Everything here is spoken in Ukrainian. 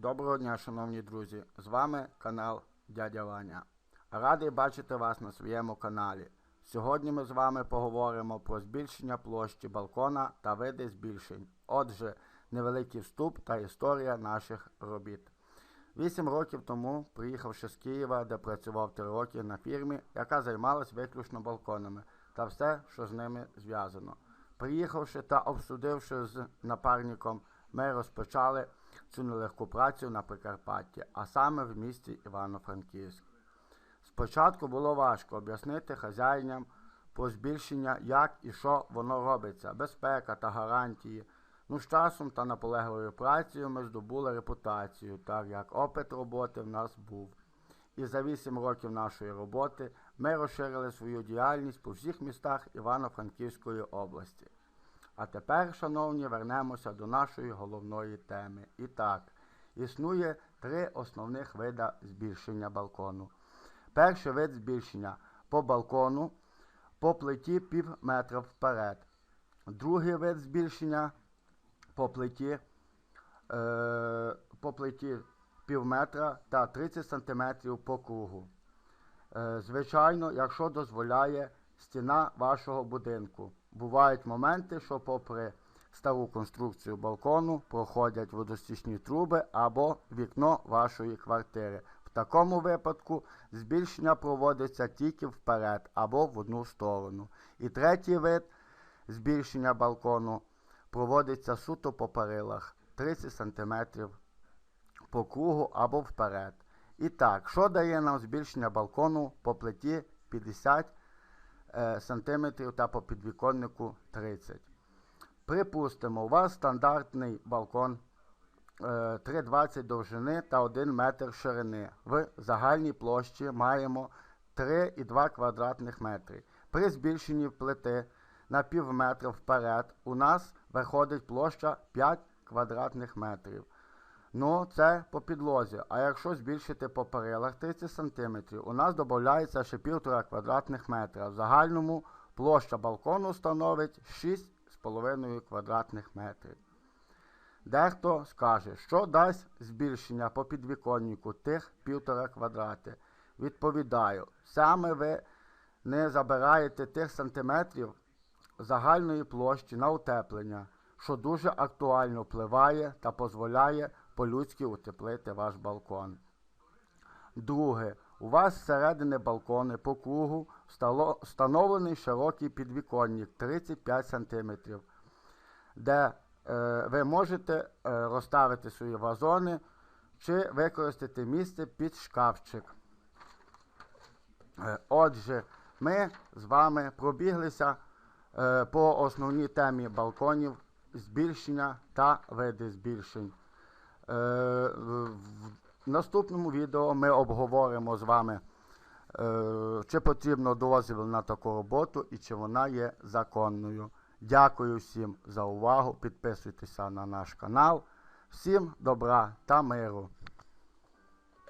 Доброго дня, шановні друзі! З вами канал Дядя Ваня. Радий бачити вас на своєму каналі. Сьогодні ми з вами поговоримо про збільшення площі балкона та види збільшень. Отже, невеликий вступ та історія наших робіт. Вісім років тому, приїхавши з Києва, де працював три роки на фірмі, яка займалась виключно балконами та все, що з ними зв'язано. Приїхавши та обсудивши з напарником, ми розпочали цю нелегку працю на Прикарпатті, а саме в місті Івано-Франківськ. Спочатку було важко об'яснити хазяїнам про збільшення, як і що воно робиться, безпека та гарантії. Ну, з часом та наполегливою працею ми здобули репутацію, так як опит роботи в нас був. І за 8 років нашої роботи ми розширили свою діяльність по всіх містах Івано-Франківської області. А тепер, шановні, вернемося до нашої головної теми. І так, існує три основних вида збільшення балкону. Перший вид збільшення по балкону по плиті пів метра вперед. Другий вид збільшення по плиті, е, по плиті пів метра та 30 см по кругу. Е, звичайно, якщо дозволяє стіна вашого будинку. Бувають моменти, що попри стару конструкцію балкону проходять водостічні труби або вікно вашої квартири. В такому випадку збільшення проводиться тільки вперед або в одну сторону. І третій вид збільшення балкону проводиться суто по перилах 30 см по кругу або вперед. І так, що дає нам збільшення балкону по плиті 50 е, см та по підвіконнику 30 Припустимо, у вас стандартний балкон е, 3,20 довжини та 1 метр ширини. В загальній площі маємо 3,2 квадратних метри. При збільшенні плити на пів метра вперед у нас виходить площа 5 квадратних метрів. Ну, це по підлозі. А якщо збільшити по перилах 30 см, у нас додається ще 1,5 квадратних метра. В загальному площа балкону становить 6,5 квадратних метрів. Дехто скаже, що дасть збільшення по підвіконнику тих 1,5 квадрати. Відповідаю, саме ви не забираєте тих сантиметрів загальної площі на утеплення, що дуже актуально впливає та дозволяє по-людськи утеплити ваш балкон. Друге, у вас зсередини балкони по кругу встановлений широкий підвіконник 35 см, де е, ви можете е, розставити свої вазони чи використати місце під шкафчик. Е, Отже, ми з вами пробіглися е, по основній темі балконів, збільшення та види збільшень. Е, в наступному відео ми обговоримо з вами, е, чи потрібно дозвіл на таку роботу і чи вона є законною. Дякую всім за увагу. Підписуйтеся на наш канал. Всім добра та миру.